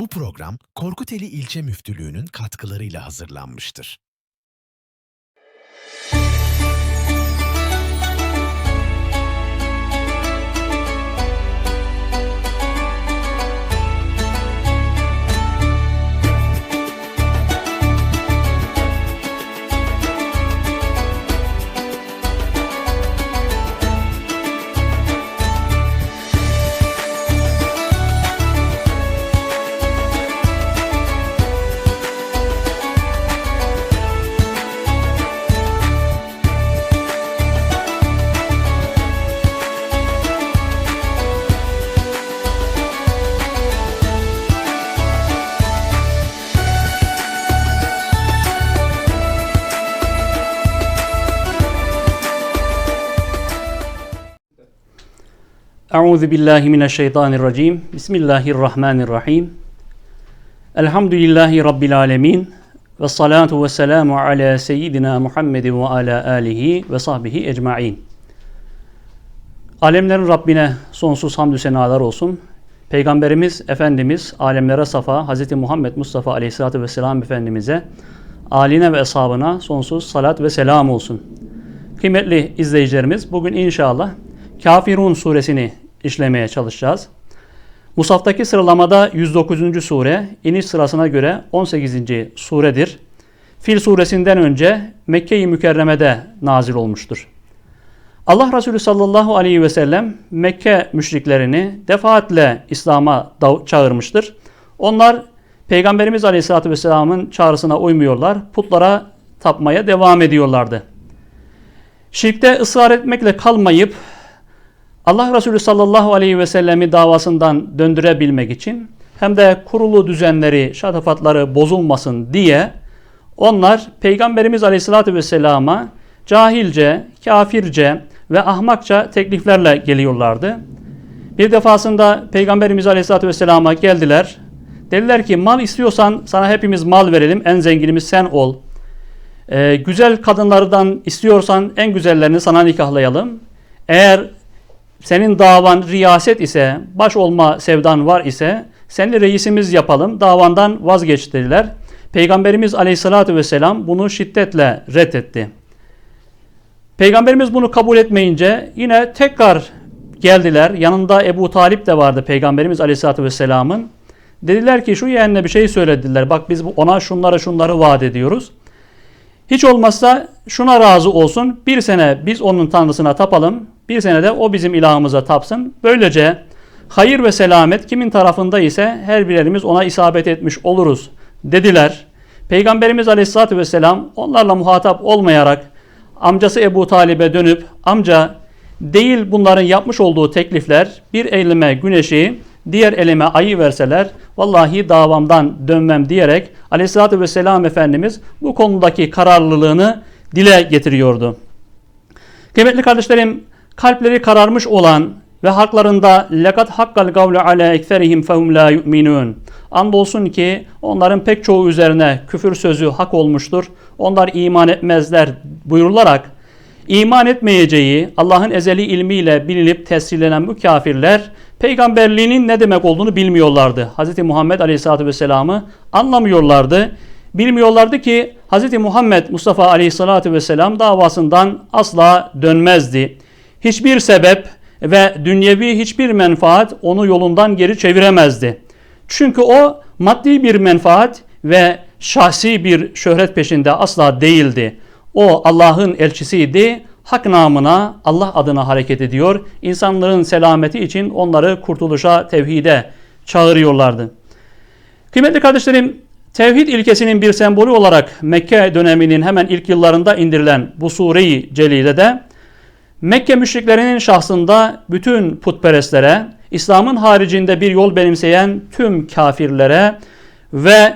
Bu program Korkuteli İlçe Müftülüğü'nün katkılarıyla hazırlanmıştır. Euzu billahi mineşşeytanirracim. Bismillahirrahmanirrahim. Elhamdülillahi rabbil alamin. Ve salatu ve selamu ala seyyidina Muhammedin ve ala alihi ve sahbihi ecmaîn. Alemlerin Rabbine sonsuz hamdü senalar olsun. Peygamberimiz Efendimiz alemlere safa Hz. Muhammed Mustafa Aleyhisselatü Vesselam Efendimiz'e aline ve eshabına sonsuz salat ve selam olsun. Kıymetli izleyicilerimiz bugün inşallah Kafirun suresini işlemeye çalışacağız. Musaftaki sıralamada 109. sure, iniş sırasına göre 18. suredir. Fil suresinden önce Mekke-i Mükerreme'de nazil olmuştur. Allah Resulü sallallahu aleyhi ve sellem Mekke müşriklerini defaatle İslam'a çağırmıştır. Onlar Peygamberimiz aleyhissalatü vesselamın çağrısına uymuyorlar, putlara tapmaya devam ediyorlardı. Şirkte ısrar etmekle kalmayıp Allah Resulü sallallahu aleyhi ve sellemi davasından döndürebilmek için hem de kurulu düzenleri, şatafatları bozulmasın diye onlar Peygamberimiz aleyhissalatü vesselama cahilce, kafirce ve ahmakça tekliflerle geliyorlardı. Bir defasında Peygamberimiz aleyhissalatü vesselama geldiler. Dediler ki mal istiyorsan sana hepimiz mal verelim, en zenginimiz sen ol. Ee, güzel kadınlardan istiyorsan en güzellerini sana nikahlayalım. Eğer senin davan riyaset ise, baş olma sevdan var ise seni reisimiz yapalım, davandan vazgeç dediler. Peygamberimiz aleyhissalatü vesselam bunu şiddetle reddetti. Peygamberimiz bunu kabul etmeyince yine tekrar geldiler. Yanında Ebu Talip de vardı Peygamberimiz aleyhissalatü vesselamın. Dediler ki şu yeğenine bir şey söylediler. Bak biz ona şunları şunları vaat ediyoruz. Hiç olmazsa şuna razı olsun. Bir sene biz onun tanrısına tapalım. Bir sene de o bizim ilahımıza tapsın. Böylece hayır ve selamet kimin tarafında ise her birerimiz ona isabet etmiş oluruz dediler. Peygamberimiz Aleyhisselatü Vesselam onlarla muhatap olmayarak amcası Ebu Talib'e dönüp amca değil bunların yapmış olduğu teklifler bir elime güneşi diğer elime ayı verseler vallahi davamdan dönmem diyerek Aleyhisselatü Vesselam Efendimiz bu konudaki kararlılığını dile getiriyordu. Kıymetli kardeşlerim kalpleri kararmış olan ve haklarında lekat hakkal gavle ala ekserihim fehum la yu'minun. Andolsun ki onların pek çoğu üzerine küfür sözü hak olmuştur. Onlar iman etmezler buyurularak iman etmeyeceği Allah'ın ezeli ilmiyle bilinip tescillenen bu kafirler peygamberliğinin ne demek olduğunu bilmiyorlardı. Hz. Muhammed Aleyhisselatü Vesselam'ı anlamıyorlardı. Bilmiyorlardı ki Hz. Muhammed Mustafa Aleyhisselatü Vesselam davasından asla dönmezdi. Hiçbir sebep ve dünyevi hiçbir menfaat onu yolundan geri çeviremezdi. Çünkü o maddi bir menfaat ve şahsi bir şöhret peşinde asla değildi. O Allah'ın elçisiydi. Hak namına Allah adına hareket ediyor. İnsanların selameti için onları kurtuluşa, tevhide çağırıyorlardı. Kıymetli kardeşlerim, tevhid ilkesinin bir sembolü olarak Mekke döneminin hemen ilk yıllarında indirilen bu sure-i celilede Mekke müşriklerinin şahsında bütün putperestlere, İslam'ın haricinde bir yol benimseyen tüm kafirlere ve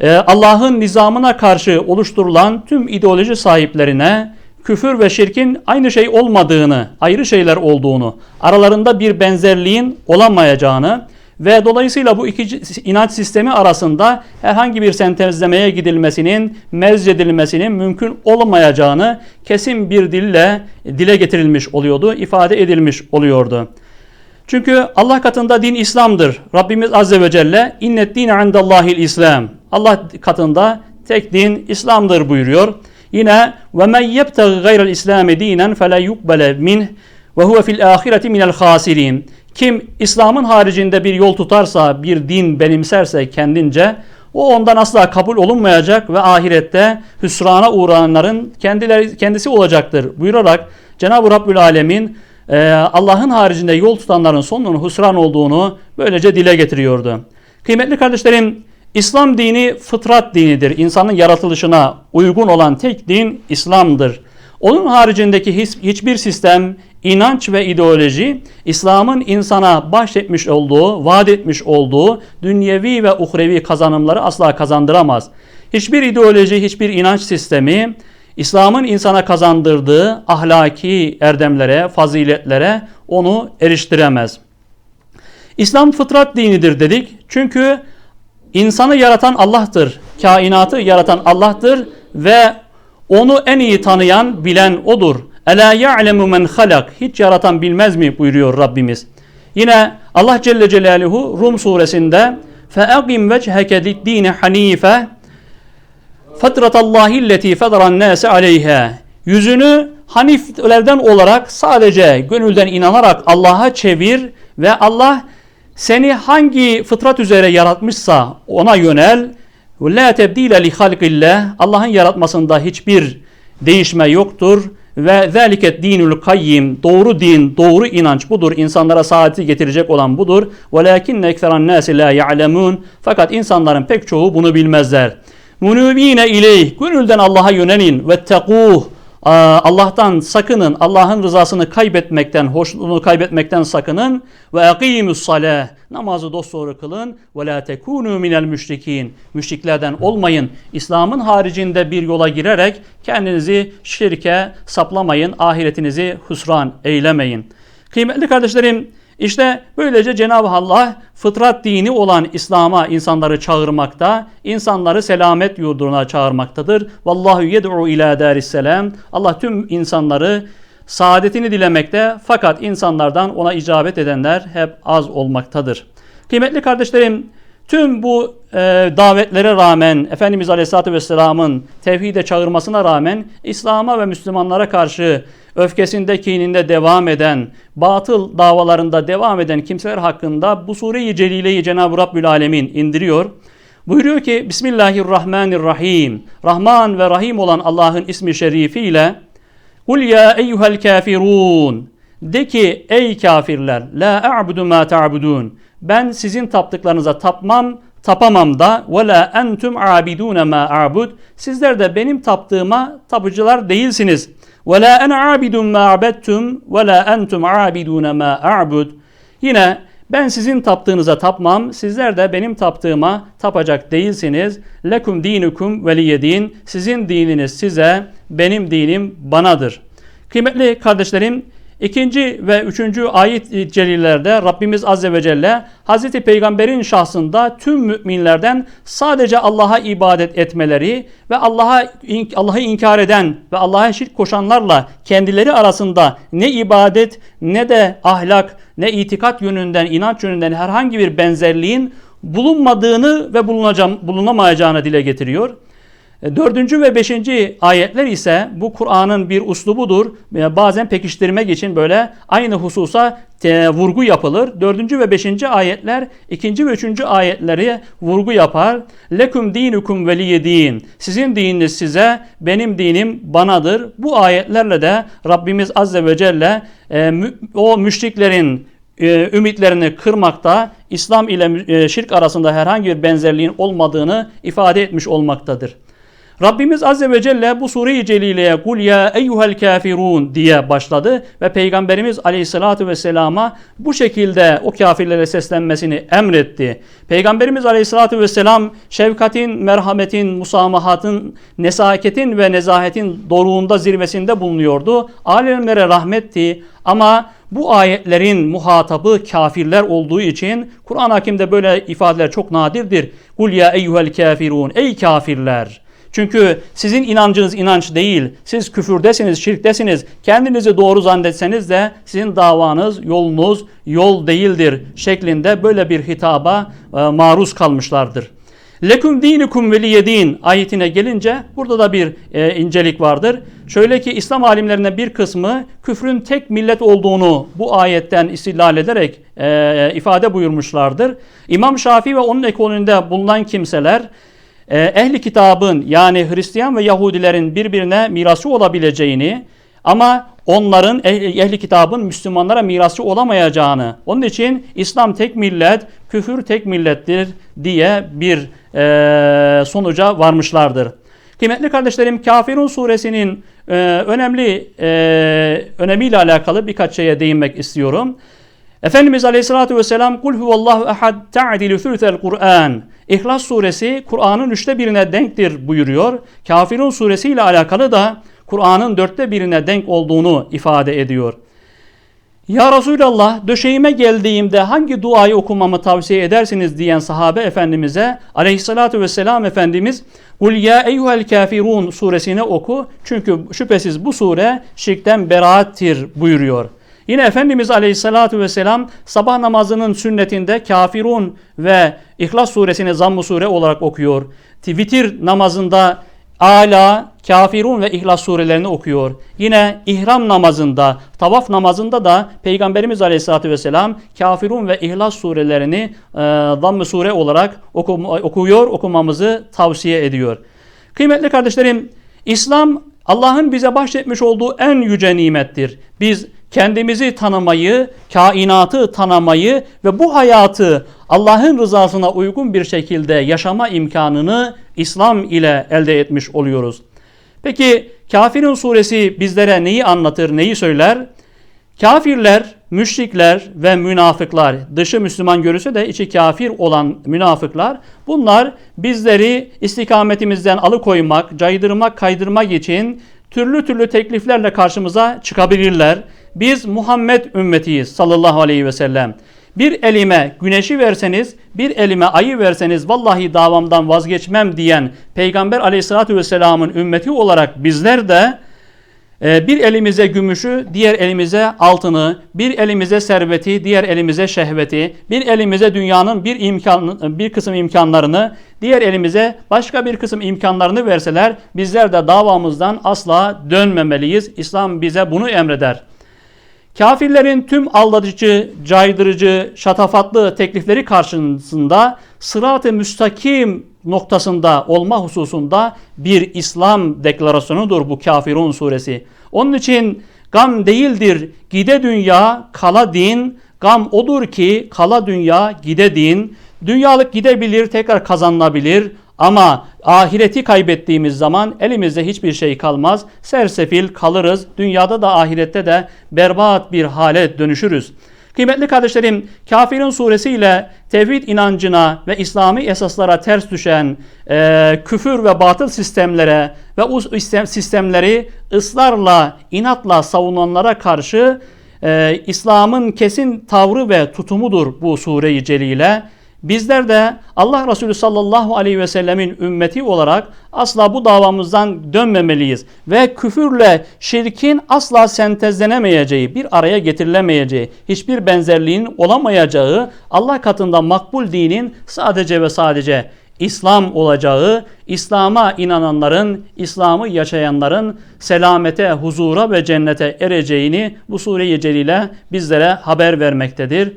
e, Allah'ın nizamına karşı oluşturulan tüm ideoloji sahiplerine küfür ve şirkin aynı şey olmadığını, ayrı şeyler olduğunu, aralarında bir benzerliğin olamayacağını ve dolayısıyla bu iki inanç sistemi arasında herhangi bir sentezlemeye gidilmesinin, mezcedilmesinin mümkün olmayacağını kesin bir dille dile getirilmiş oluyordu, ifade edilmiş oluyordu. Çünkü Allah katında din İslam'dır. Rabbimiz Azze ve Celle innet dine indallahil İslam. Allah katında tek din İslam'dır buyuruyor. Yine ve men yebtagi gayrel İslami dinen fela yukbele minh ve huve fil ahireti minel hasirin. Kim İslam'ın haricinde bir yol tutarsa, bir din benimserse kendince o ondan asla kabul olunmayacak ve ahirette hüsrana uğrayanların kendileri kendisi olacaktır buyurarak Cenab-ı Rabbül Alemin e, Allah'ın haricinde yol tutanların sonunun hüsran olduğunu böylece dile getiriyordu. Kıymetli kardeşlerim, İslam dini fıtrat dinidir. İnsanın yaratılışına uygun olan tek din İslam'dır. Onun haricindeki hiç, hiçbir sistem, inanç ve ideoloji İslam'ın insana bahşetmiş olduğu, vaat etmiş olduğu dünyevi ve uhrevi kazanımları asla kazandıramaz. Hiçbir ideoloji, hiçbir inanç sistemi İslam'ın insana kazandırdığı ahlaki erdemlere, faziletlere onu eriştiremez. İslam fıtrat dinidir dedik. Çünkü insanı yaratan Allah'tır. Kainatı yaratan Allah'tır ve onu en iyi tanıyan, bilen odur. Ela ya'lemu men halak. Hiç yaratan bilmez mi buyuruyor Rabbimiz. Yine Allah Celle Celaluhu Rum suresinde فَاَقِمْ وَجْهَكَ لِلدِّينِ حَن۪يفَ Fatratallahi illeti federan nase aleyha. Yüzünü haniflerden olarak sadece gönülden inanarak Allah'a çevir ve Allah seni hangi fıtrat üzere yaratmışsa ona yönel. La tebdile li halqillah. Allah'ın yaratmasında hiçbir değişme yoktur ve zaliket dinul kayyim doğru din, doğru inanç budur. İnsanlara saadeti getirecek olan budur. Velakin ekseran nasi la ya'lemun. Fakat insanların pek çoğu bunu bilmezler. Munubine ileyh. Gönülden Allah'a yönelin. Ve tekuh. Allah'tan sakının. Allah'ın rızasını kaybetmekten, hoşluğunu kaybetmekten sakının. Ve akimus salah. Namazı dosdoğru kılın. Ve la tekunu minel müşrikin. Müşriklerden olmayın. İslam'ın haricinde bir yola girerek kendinizi şirke saplamayın. Ahiretinizi husran eylemeyin. Kıymetli kardeşlerim, işte böylece Cenab-ı Allah fıtrat dini olan İslam'a insanları çağırmakta, insanları selamet yurduna çağırmaktadır. Vallahu yed'u ila darisselam. Allah tüm insanları saadetini dilemekte fakat insanlardan ona icabet edenler hep az olmaktadır. Kıymetli kardeşlerim, Tüm bu e, davetlere rağmen Efendimiz Aleyhisselatü Vesselam'ın tevhide çağırmasına rağmen İslam'a ve Müslümanlara karşı öfkesinde, kininde devam eden, batıl davalarında devam eden kimseler hakkında bu sure-i celileyi Cenab-ı Rabbül Alemin indiriyor. Buyuruyor ki Bismillahirrahmanirrahim. Rahman ve Rahim olan Allah'ın ismi şerifiyle Kul ya eyyuhel kafirun. De ki ey kafirler la a'budu ma ta'budun. Ben sizin taptıklarınıza tapmam, tapamam da ve la entum abidun ma a'bud. Sizler de benim taptığıma tapıcılar değilsiniz. Ve la ene abidun ma abettum ve la entum abidun ma a'bud. Yine ben sizin taptığınıza tapmam, sizler de benim taptığıma tapacak değilsiniz. Lekum dinukum veliyedin. Sizin dininiz size, benim dinim banadır. Kıymetli kardeşlerim, İkinci ve üçüncü ayet celillerde Rabbimiz Azze ve Celle Hazreti Peygamber'in şahsında tüm müminlerden sadece Allah'a ibadet etmeleri ve Allah'a Allah'ı inkar eden ve Allah'a şirk koşanlarla kendileri arasında ne ibadet ne de ahlak ne itikat yönünden inanç yönünden herhangi bir benzerliğin bulunmadığını ve bulunamayacağını dile getiriyor. E, dördüncü ve beşinci ayetler ise bu Kur'an'ın bir uslubudur. E, bazen pekiştirmek için böyle aynı hususa te, vurgu yapılır. Dördüncü ve beşinci ayetler ikinci ve üçüncü ayetleri vurgu yapar. Lekum dinukum veliyedin. Sizin dininiz size, benim dinim banadır. Bu ayetlerle de Rabbimiz Azze ve Celle e, o müşriklerin e, ümitlerini kırmakta, İslam ile e, şirk arasında herhangi bir benzerliğin olmadığını ifade etmiş olmaktadır. Rabbimiz Azze ve Celle bu sure-i celileye kul ya eyyuhel kafirun diye başladı ve Peygamberimiz Aleyhisselatü Vesselam'a bu şekilde o kafirlere seslenmesini emretti. Peygamberimiz Aleyhisselatü Vesselam şefkatin, merhametin, musamahatın, nesaketin ve nezahetin doruğunda zirvesinde bulunuyordu. Alemlere rahmetti ama bu ayetlerin muhatabı kafirler olduğu için Kur'an-ı Hakim'de böyle ifadeler çok nadirdir. Kul ya eyyuhel kafirun ey kafirler. Çünkü sizin inancınız inanç değil. Siz küfürdesiniz, şirktesiniz. Kendinizi doğru zannetseniz de sizin davanız, yolunuz yol değildir şeklinde böyle bir hitaba e, maruz kalmışlardır. Leküm dinikum veliyedin ayetine gelince burada da bir e, incelik vardır. Şöyle ki İslam alimlerinden bir kısmı küfrün tek millet olduğunu bu ayetten istidlal ederek e, ifade buyurmuşlardır. İmam Şafii ve onun ekolünde bulunan kimseler e, ehli kitabın yani Hristiyan ve Yahudilerin birbirine mirası olabileceğini ama onların ehli, ehli kitabın Müslümanlara mirası olamayacağını, onun için İslam tek millet, küfür tek millettir diye bir e, sonuca varmışlardır. Kıymetli kardeşlerim, Kafirun suresinin e, önemli e, önemiyle alakalı birkaç şeye değinmek istiyorum. Efendimiz Aleyhisselatü Vesselam Kul huvallahu ehad ta'dilu thuluthel Kur'an. İhlas suresi Kur'an'ın üçte birine denktir buyuruyor. Kafirun suresi ile alakalı da Kur'an'ın dörtte birine denk olduğunu ifade ediyor. Ya Resulallah döşeğime geldiğimde hangi duayı okumamı tavsiye edersiniz diyen sahabe efendimize aleyhissalatü vesselam Efendimiz Kul ya eyyuhel kafirun suresini oku çünkü şüphesiz bu sure şirkten beraattir buyuruyor. Yine Efendimiz Aleyhisselatü Vesselam sabah namazının sünnetinde Kafirun ve İhlas suresini zamm sure olarak okuyor. Vitir namazında Ala, Kafirun ve İhlas surelerini okuyor. Yine ihram namazında, tavaf namazında da Peygamberimiz Aleyhisselatü Vesselam Kafirun ve İhlas surelerini e, zamm sure olarak oku, okuyor, okumamızı tavsiye ediyor. Kıymetli kardeşlerim, İslam Allah'ın bize bahşetmiş olduğu en yüce nimettir. Biz kendimizi tanımayı, kainatı tanımayı ve bu hayatı Allah'ın rızasına uygun bir şekilde yaşama imkanını İslam ile elde etmiş oluyoruz. Peki Kafirun suresi bizlere neyi anlatır, neyi söyler? Kafirler, müşrikler ve münafıklar, dışı Müslüman görürse de içi kafir olan münafıklar, bunlar bizleri istikametimizden alıkoymak, caydırmak, kaydırmak için türlü türlü tekliflerle karşımıza çıkabilirler. Biz Muhammed ümmetiyiz sallallahu aleyhi ve sellem. Bir elime güneşi verseniz, bir elime ayı verseniz vallahi davamdan vazgeçmem diyen Peygamber aleyhissalatü vesselamın ümmeti olarak bizler de e, bir elimize gümüşü, diğer elimize altını, bir elimize serveti, diğer elimize şehveti, bir elimize dünyanın bir imkan, bir kısım imkanlarını, diğer elimize başka bir kısım imkanlarını verseler bizler de davamızdan asla dönmemeliyiz. İslam bize bunu emreder. Kafirlerin tüm aldatıcı, caydırıcı, şatafatlı teklifleri karşısında sırat-ı müstakim noktasında olma hususunda bir İslam deklarasyonudur bu Kafirun suresi. Onun için gam değildir gide dünya kala din, gam odur ki kala dünya gide din. Dünyalık gidebilir tekrar kazanılabilir ama ahireti kaybettiğimiz zaman elimizde hiçbir şey kalmaz. Sersefil kalırız. Dünyada da ahirette de berbat bir hale dönüşürüz. Kıymetli kardeşlerim, Kafirin suresiyle tevhid inancına ve İslami esaslara ters düşen e, küfür ve batıl sistemlere ve o sistemleri ısrarla, inatla savunanlara karşı e, İslam'ın kesin tavrı ve tutumudur bu sure-i celile. Bizler de Allah Resulü sallallahu aleyhi ve sellemin ümmeti olarak asla bu davamızdan dönmemeliyiz. Ve küfürle şirkin asla sentezlenemeyeceği, bir araya getirilemeyeceği, hiçbir benzerliğin olamayacağı, Allah katında makbul dinin sadece ve sadece İslam olacağı, İslam'a inananların, İslam'ı yaşayanların selamete, huzura ve cennete ereceğini bu sure-i celile bizlere haber vermektedir.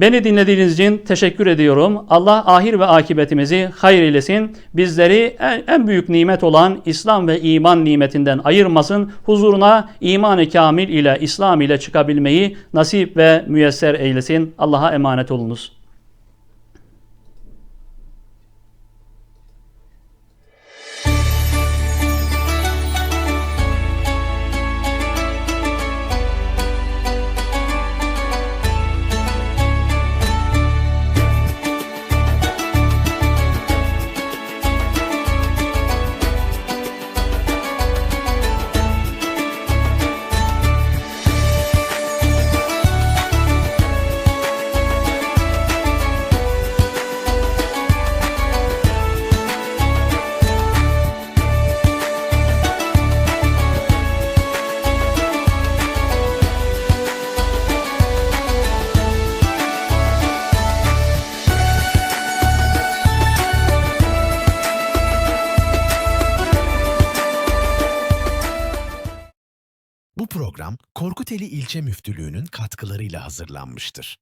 Beni dinlediğiniz için teşekkür ediyorum. Allah ahir ve akibetimizi hayır eylesin. Bizleri en büyük nimet olan İslam ve iman nimetinden ayırmasın. Huzuruna imanı kamil ile İslam ile çıkabilmeyi nasip ve müyesser eylesin. Allah'a emanet olunuz. Korkuteli İlçe Müftülüğü'nün katkılarıyla hazırlanmıştır.